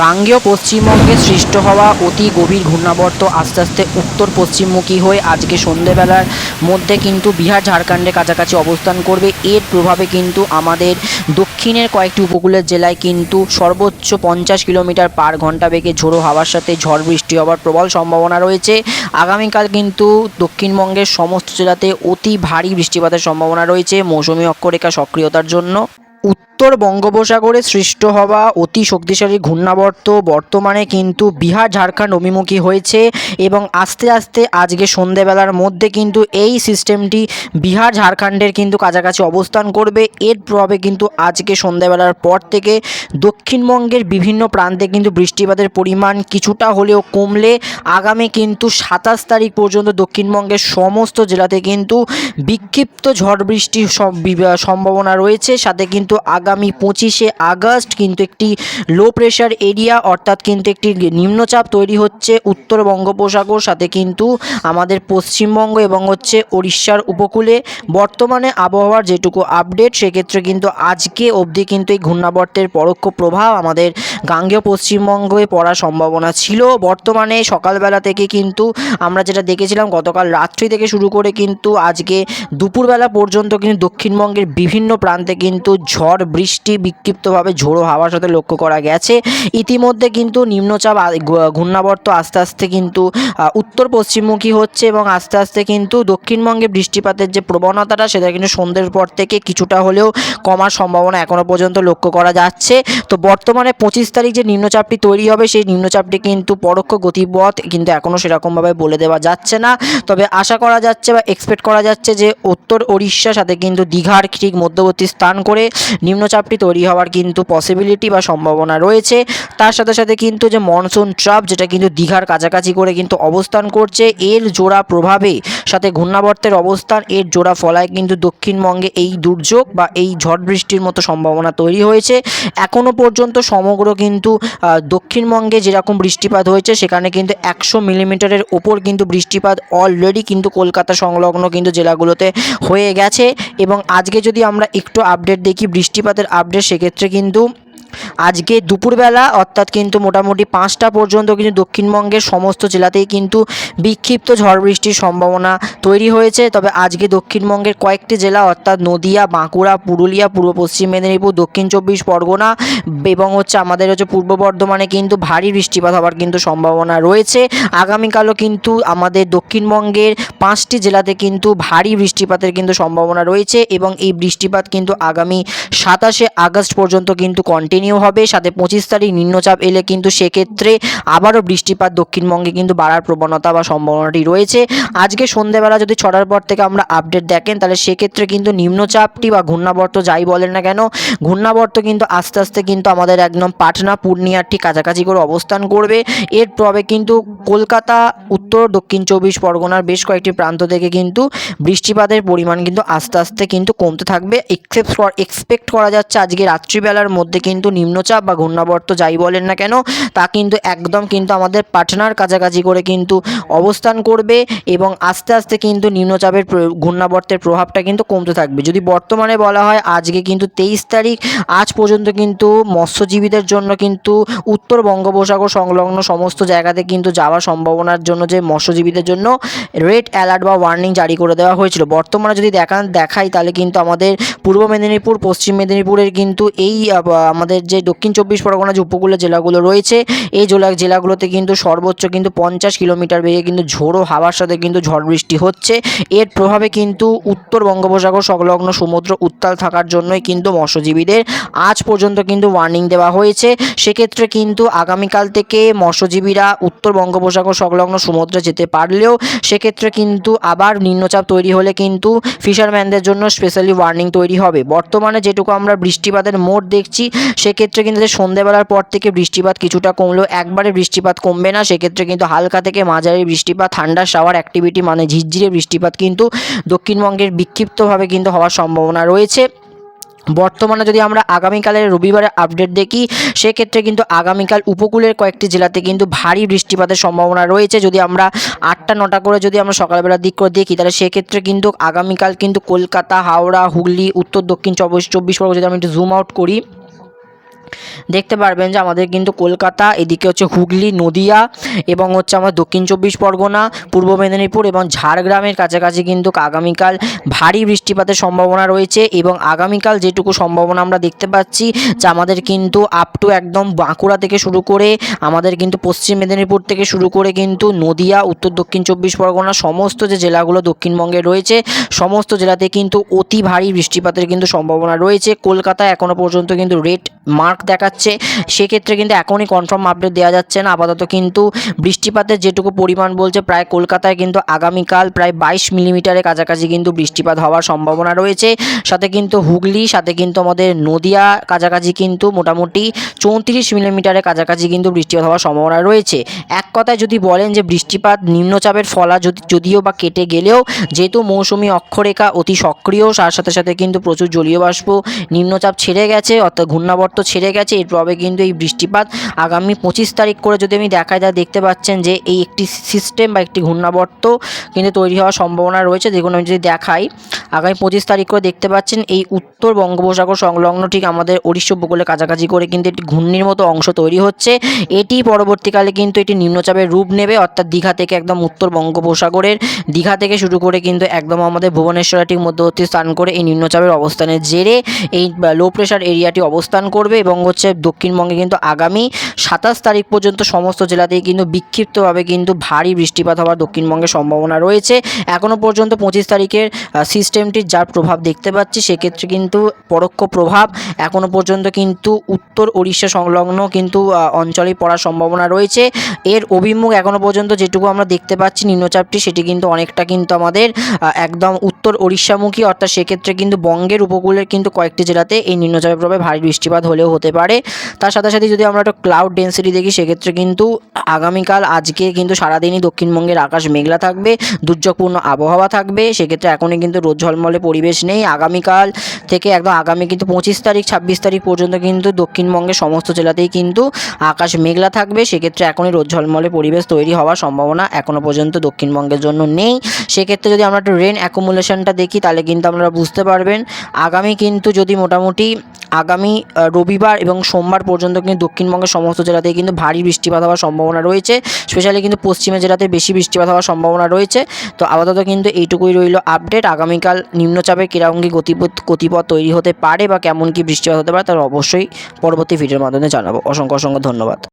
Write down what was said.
গাঙ্গেয় পশ্চিমবঙ্গে সৃষ্ট হওয়া অতি গভীর ঘূর্ণাবর্ত আস্তে আস্তে উত্তর পশ্চিমমুখী হয়ে আজকে সন্ধেবেলার মধ্যে কিন্তু বিহার ঝাড়খণ্ডের কাছাকাছি অবস্থান করবে। এর প্রভাবে কিন্তু আমাদের দক্ষিণের কয়েকটি উপকূলের জেলায় কিন্তু সর্বোচ্চ পঞ্চাশ কিলোমিটার পার ঘণ্টা বেগে ঝোড়ো হাওয়ার সাথে ঝড় বৃষ্টি হওয়ার প্রবল সম্ভাবনা রয়েছে। আগামীকাল কিন্তু দক্ষিণবঙ্গের সমস্ত জেলাতে অতি ভারী বৃষ্টিপাতের সম্ভাবনা রয়েছে। মৌসুমী অক্ষরেখা সক্রিয়তার জন্য। উত্তর বঙ্গোপসাগরে সৃষ্ট হওয়া অতি শক্তিশালী ঘূর্ণাবর্ত বর্তমানে কিন্তু বিহার, ঝাড়খণ্ড অভিমুখী হয়েছে এবং আস্তে আস্তে আজকে সন্ধেবেলার মধ্যে কিন্তু এই সিস্টেমটি বিহার, ঝাড়খণ্ডের কিন্তু কাছাকাছি অবস্থান করবে। এর প্রভাবে কিন্তু আজকে সন্ধেবেলার পর থেকে দক্ষিণবঙ্গের বিভিন্ন প্রান্তে কিন্তু বৃষ্টিপাতের পরিমাণ কিছুটা হলেও কমলে আগামী কিন্তু সাতাশ তারিখ পর্যন্ত দক্ষিণবঙ্গের সমস্ত জেলাতে কিন্তু বিক্ষিপ্ত ঝড় বৃষ্টির সম্ভাবনা রয়েছে। সাথে কিন্তু আগামী পঁচিশে আগস্ট কিন্তু একটি লো প্রেশার এরিয়া অর্থাৎ কিন্তু একটি নিম্নচাপ তৈরি হচ্ছে উত্তর বঙ্গোপসাগর, সাথে কিন্তু আমাদের পশ্চিমবঙ্গ এবং হচ্ছে উড়িষ্যার উপকূলে। বর্তমানে আবহাওয়ার যেটুকু আপডেট সেক্ষেত্রে কিন্তু আজকে অবধি কিন্তু এই ঘূর্ণাবর্তের পরোক্ষ প্রভাব আমাদের গাঙ্গেয় পশ্চিমবঙ্গে পড়ার সম্ভাবনা ছিল। বর্তমানে সকালবেলা থেকে কিন্তু আমরা যেটা দেখেছিলাম, গতকাল রাত্রি থেকে শুরু করে কিন্তু আজকে দুপুরবেলা পর্যন্ত কিন্তু দক্ষিণবঙ্গের বিভিন্ন প্রান্তে কিন্তু ঝড় বৃষ্টি বিক্ষিপ্তভাবে ঝোড়ো হাওয়ার সাথে লক্ষ্য করা গেছে। ইতিমধ্যে কিন্তু নিম্নচাপ ঘূর্ণাবর্ত আস্তে আস্তে কিন্তু উত্তর পশ্চিমমুখী হচ্ছে এবং আস্তে আস্তে কিন্তু দক্ষিণবঙ্গে বৃষ্টিপাতের যে প্রবণতাটা, সেটা কিন্তু সন্ধ্যের পর থেকে কিছুটা হলেও কমার সম্ভাবনা এখনও পর্যন্ত লক্ষ্য করা যাচ্ছে। তো বর্তমানে পঁচিশ তারিখ যে নিম্নচাপটি তৈরি হবে, সেই নিম্নচাপটি কিন্তু পরোক্ষ গতিপথ কিন্তু এখনও সেরকমভাবে বলে দেওয়া যাচ্ছে না। তবে আশা করা যাচ্ছে বা এক্সপেক্ট করা যাচ্ছে যে উত্তর ওড়িশার সাথে কিন্তু দীঘার ঠিক মধ্যবর্তী স্থান করে নিম্নচাপটি তৈরি হওয়ার কিন্তু পসিবিলিটি বা সম্ভাবনা রয়েছে। তার সাথে সাথে কিন্তু যে মনসুন ট্রাপ যেটা কিন্তু দীঘার কাছাকাছি করে কিন্তু অবস্থান করছে, এর জোড়া প্রভাবে সাথে ঘূর্ণাবর্তের অবস্থান, এর জোড়া ফলায় কিন্তু দক্ষিণবঙ্গে এই দুর্যোগ বা এই ঝড় বৃষ্টির মতো সম্ভাবনা তৈরি হয়েছে। এখনও পর্যন্ত সমগ্র কিন্তু দক্ষিণবঙ্গে যেরকম বৃষ্টিপাত হয়েছে, সেখানে কিন্তু একশো মিলিমিটারের ওপর কিন্তু বৃষ্টিপাত অলরেডি কিন্তু কলকাতা সংলগ্ন কিন্তু জেলাগুলোতে হয়ে গেছে। এবং আজকে যদি আমরা একটু আপডেট দেখি বৃষ্টিপাতের আপডেট সেক্ষেত্রে কিন্তু আজকে দুপুরবেলা, অর্থাৎ কিন্তু মোটামুটি পাঁচটা পর্যন্ত কিন্তু দক্ষিণবঙ্গের সমস্ত জেলাতেই কিন্তু বিক্ষিপ্ত ঝড় বৃষ্টির সম্ভাবনা তৈরি হয়েছে। তবে আজকে দক্ষিণবঙ্গের কয়েকটি জেলা, অর্থাৎ নদিয়া, বাঁকুড়া, পুরুলিয়া, পূর্ব পশ্চিম মেদিনীপুর, দক্ষিণ চব্বিশ পরগনা এবং হচ্ছে আমাদের হচ্ছে পূর্ব বর্ধমানে কিন্তু ভারী বৃষ্টিপাত হওয়ার কিন্তু সম্ভাবনা রয়েছে। আগামীকালও কিন্তু আমাদের দক্ষিণবঙ্গের পাঁচটি জেলাতে কিন্তু ভারী বৃষ্টিপাতের কিন্তু সম্ভাবনা রয়েছে এবং এই বৃষ্টিপাত কিন্তু আগামী সাতাশে আগস্ট পর্যন্ত কিন্তু কন্টিনিউ হবে, সাথে পঁচিশ তারিখ নিম্নচাপ এলে কিন্তু সেক্ষেত্রে আবারও বৃষ্টিপাত দক্ষিণবঙ্গে কিন্তু বাড়ার প্রবণতা বা সম্ভাবনাটি রয়েছে। আজকে সন্ধেবেলা যদি ছটার পর থেকে আমরা আপডেট দেখেন, তাহলে সেক্ষেত্রে কিন্তু নিম্নচাপটি বা ঘূর্ণাবর্ত যাই বলেন না কেন, ঘূর্ণাবর্ত কিন্তু আস্তে আস্তে কিন্তু আমাদের একদম পাটনা পূর্ণিয়ার ঠিক কাছাকাছি করে অবস্থান করবে। এর প্রভাবে কিন্তু কলকাতা, উত্তর, দক্ষিণ চব্বিশ পরগনার বেশ কয়েকটি প্রান্ত থেকে কিন্তু বৃষ্টিপাতের পরিমাণ কিন্তু আস্তে আস্তে কিন্তু কমতে থাকবে। এক্সেপ্ট এক্সপেক্ট করা যাচ্ছে আজকে রাত্রিবেলার মধ্যে কিন্তু নিম্নচাপ বা ঘূর্ণাবর্ত যাই বলেন না কেন তা কিন্তু একদম কিন্তু আমাদের পাটনার কাছাকাছি করে কিন্তু অবস্থান করবে এবং আস্তে আস্তে কিন্তু নিম্নচাপের প্র- ঘূর্ণাবর্তের প্রভাবটা কিন্তু কমতে থাকবে। যদি বর্তমানে বলা হয় আজকে কিন্তু তেইশ তারিখ আজ পর্যন্ত কিন্তু মৎস্যজীবীদের জন্য কিন্তু উত্তর বঙ্গোপসাগর সংলগ্ন সমস্ত জায়গাতে কিন্তু যাওয়ার সম্ভাবনার জন্য যে মৎস্যজীবীদের জন্য রেড অ্যালার্ট বা ওয়ার্নিং জারি করে দেওয়া হয়েছিল। বর্তমানে যদি দেখান দেখাই তাহলে কিন্তু আমাদের পূর্ব মেদিনীপুর পশ্চিম মেদিনীপুরের কিন্তু এই আহ, আমাদের যে দক্ষিণ চব্বিশ পরগনা যে উপকূলের জেলাগুলো রয়েছে, এই জেলা জেলাগুলোতে কিন্তু সর্বোচ্চ কিন্তু পঞ্চাশ কিলোমিটার বেগে কিন্তু ঝোড়ো হাওয়ার সাথে কিন্তু ঝড় বৃষ্টি হচ্ছে। এর প্রভাবে কিন্তু উত্তর বঙ্গোপসাগর সংলগ্ন সমুদ্র উত্তাল থাকার জন্যই কিন্তু মৎস্যজীবীদের আজ পর্যন্ত কিন্তু ওয়ার্নিং দেওয়া হয়েছে। সেক্ষেত্রে কিন্তু আগামীকাল থেকে মৎস্যজীবীরা উত্তর বঙ্গোপসাগর সংলগ্ন সমুদ্রে যেতে পারলেও সেক্ষেত্রে কিন্তু আবার নিম্নচাপ তৈরি হলে কিন্তু ফিশারম্যানদের জন্য স্পেশালি ওয়ার্নিং তৈরি হবে। বর্তমানে যেটুকু আমরা বৃষ্টিপাতের মোট দেখছি সেক্ষেত্রে কিন্তু যে সন্ধেবেলার পর থেকে বৃষ্টিপাত কিছুটা কমলেও একবারে বৃষ্টিপাত কমবে না। সেক্ষেত্রে কিন্তু হালকা থেকে মাঝারি বৃষ্টিপাত, ঠান্ডা শাওয়ার অ্যাক্টিভিটি মানে ঝিরঝিরে বৃষ্টিপাত কিন্তু দক্ষিণবঙ্গের বিক্ষিপ্তভাবে কিন্তু হওয়ার সম্ভাবনা রয়েছে। বর্তমানে যদি আমরা আগামীকালের রবিবারে আপডেট দেখি, সেক্ষেত্রে কিন্তু আগামীকাল উপকূলের কয়েকটি জেলাতে কিন্তু ভারী বৃষ্টিপাতের সম্ভাবনা রয়েছে। যদি আমরা আটটা, নটা করে যদি আমরা সকালবেলার দিক করে দেখি, তাহলে সেক্ষেত্রে কিন্তু আগামীকাল কিন্তু কলকাতা, হাওড়া, হুগলি, উত্তর, দক্ষিণ, চব্বিশ চব্বিশ পরগনা যদি আমি একটু জুম আউট করি দেখতে পারবেন যে আমাদের কিন্তু কলকাতা, এদিকে হচ্ছে হুগলি, নদিয়া এবং হচ্ছে আমার দক্ষিণ চব্বিশ পরগনা, পূর্ব মেদিনীপুর এবং ঝাড়গ্রামের কাছাকাছি কিন্তু আগামীকাল ভারী বৃষ্টিপাতের সম্ভাবনা রয়েছে এবং আগামীকাল যেটুকু সম্ভাবনা আমরা দেখতে পাচ্ছি যে আমাদের কিন্তু আপ টু একদম বাঁকুড়া থেকে শুরু করে আমাদের কিন্তু পশ্চিম মেদিনীপুর থেকে শুরু করে কিন্তু নদিয়া, উত্তর দক্ষিণ চব্বিশ পরগনা সমস্ত যে জেলাগুলো দক্ষিণবঙ্গে রয়েছে, সমস্ত জেলাতে কিন্তু অতি ভারী বৃষ্টিপাতের কিন্তু সম্ভাবনা রয়েছে। কলকাতা এখনও পর্যন্ত কিন্তু রেড মার্ক দেখাচ্ছে। সেক্ষেত্রে কিন্তু এখনই কনফার্ম আপডেট দেওয়া যাচ্ছে না। আপাতত কিন্তু বৃষ্টিপাতের যেটুকু পরিমাণ বলছে, প্রায় কলকাতায় কিন্তু আগামীকাল প্রায় বাইশ মিলিমিটারের কাছাকাছি কিন্তু বৃষ্টিপাত হওয়ার সম্ভাবনা রয়েছে। সাথে কিন্তু হুগলি, সাথে কিন্তু আমাদের নদিয়া কাছাকাছি কিন্তু মোটামুটি চৌত্রিশ মিলিমিটারের কাছাকাছি কিন্তু বৃষ্টিপাত হওয়ার সম্ভাবনা রয়েছে। এক কথায় যদি বলেন যে বৃষ্টিপাত নিম্নচাপের ফলা যদি, যদিও বা কেটে গেলেও যেহেতু মৌসুমি অক্ষরেখা অতি সক্রিয় তার সাথে সাথে কিন্তু প্রচুর জলীয় বাষ্প নিম্নচাপ ছেড়ে গেছে, অর্থাৎ ঘূর্ণাবর্ত ছেড়ে গেছে, এর প্রভাবে কিন্তু এই বৃষ্টিপাত আগামী পঁচিশ তারিখ করে যদি আমি দেখাই তা দেখতে পাচ্ছেন যে এই একটি সিস্টেম বা একটি ঘূর্ণাবর্ত কিন্তু তৈরি হওয়ার সম্ভাবনা রয়েছে। দেখুন, আমি যদি দেখাই, আগামী পঁচিশ তারিখ করে দেখতে পাচ্ছেন এই উত্তর বঙ্গোপসাগর সংলগ্ন ঠিক আমাদের উড়িষ্যা উপকূলের কাছাকাছি করে কিন্তু একটি ঘূর্ণির মতো অংশ তৈরি হচ্ছে। এটি পরবর্তীকালে কিন্তু এটি নিম্নচাপের রূপ নেবে, অর্থাৎ দীঘা থেকে একদম উত্তর বঙ্গোপসাগরের দীঘা থেকে শুরু করে কিন্তু একদম আমাদের ভুবনেশ্বরটির মধ্যবর্তী স্থান করে এই নিম্নচাপের অবস্থানের জেরে এই লো প্রেশার এরিয়াটি অবস্থান করবে এবং হচ্ছে দক্ষিণবঙ্গে কিন্তু আগামী সাতাশ তারিখ পর্যন্ত সমস্ত জেলাতেই কিন্তু বিক্ষিপ্তভাবে কিন্তু ভারী বৃষ্টিপাত হওয়ার দক্ষিণবঙ্গের সম্ভাবনা রয়েছে। এখনও পর্যন্ত পঁচিশ তারিখের সিস্টেমটির যার প্রভাব দেখতে পাচ্ছি সেক্ষেত্রে কিন্তু পরোক্ষ প্রভাব এখনও পর্যন্ত কিন্তু উত্তর ওড়িশা সংলগ্ন কিন্তু আহ, অঞ্চলেই পড়ার সম্ভাবনা রয়েছে। এর অভিমুখ এখনও পর্যন্ত যেটুকু আমরা দেখতে পাচ্ছি নিম্নচাপটি সেটি কিন্তু অনেকটা কিন্তু আমাদের একদম উত্তর ওড়িশামুখী। অর্থাৎ সেক্ষেত্রে কিন্তু বঙ্গের উপকূলের কিন্তু কয়েকটি জেলাতে এই নিম্নচাপের প্রভাবে ভারী বৃষ্টিপাত হলেও হতে পারে। তার সাথে সাথে যদি আমরা একটা ক্লাউড ডেন্সিটি দেখি, সেক্ষেত্রে কিন্তু আগামীকাল, আজকে কিন্তু সারাদিনই দক্ষিণবঙ্গের আকাশ মেঘলা থাকবে, দুর্যোগপূর্ণ আবহাওয়া থাকবে। সেক্ষেত্রে এখনই কিন্তু রোদ ঝলমলে পরিবেশ নেই। আগামীকাল থেকে একদম আগামী কিন্তু পঁচিশ তারিখ, ছাব্বিশ তারিখ পর্যন্ত কিন্তু দক্ষিণবঙ্গের সমস্ত জেলাতেই কিন্তু আকাশ মেঘলা থাকবে। সেক্ষেত্রে এখনই রোদ ঝলমলে পরিবেশ তৈরি হওয়ার সম্ভাবনা এখনও পর্যন্ত দক্ষিণবঙ্গের জন্য নেই। সেক্ষেত্রে যদি আমরা একটু রেন অ্যাকুমুলেশনটা দেখি, তাহলে কিন্তু আপনারা বুঝতে পারবেন, আগামী কিন্তু যদি মোটামুটি আগামী রবিবার এবং সোমবার পর্যন্ত কিন্তু দক্ষিণবঙ্গের সমস্ত জেলাতেই কিন্তু ভারী বৃষ্টিপাত হওয়ার সম্ভাবনা রয়েছে। স্পেশালি কিন্তু পশ্চিমের জেলাতে বেশি বৃষ্টিপাত হওয়ার সম্ভাবনা রয়েছে। তো আপাতত কিন্তু এইটুকুই রইল আপডেট আগামীকাল নিম্নচাপে কীরকম কী গতিপথ গতিপথ তৈরি হতে পারে বা কেমন কী বৃষ্টিপাত হতে পারে তার অবশ্যই পরবর্তী ভিডিওর মাধ্যমে জানাব। অসংখ্য অসংখ্য ধন্যবাদ।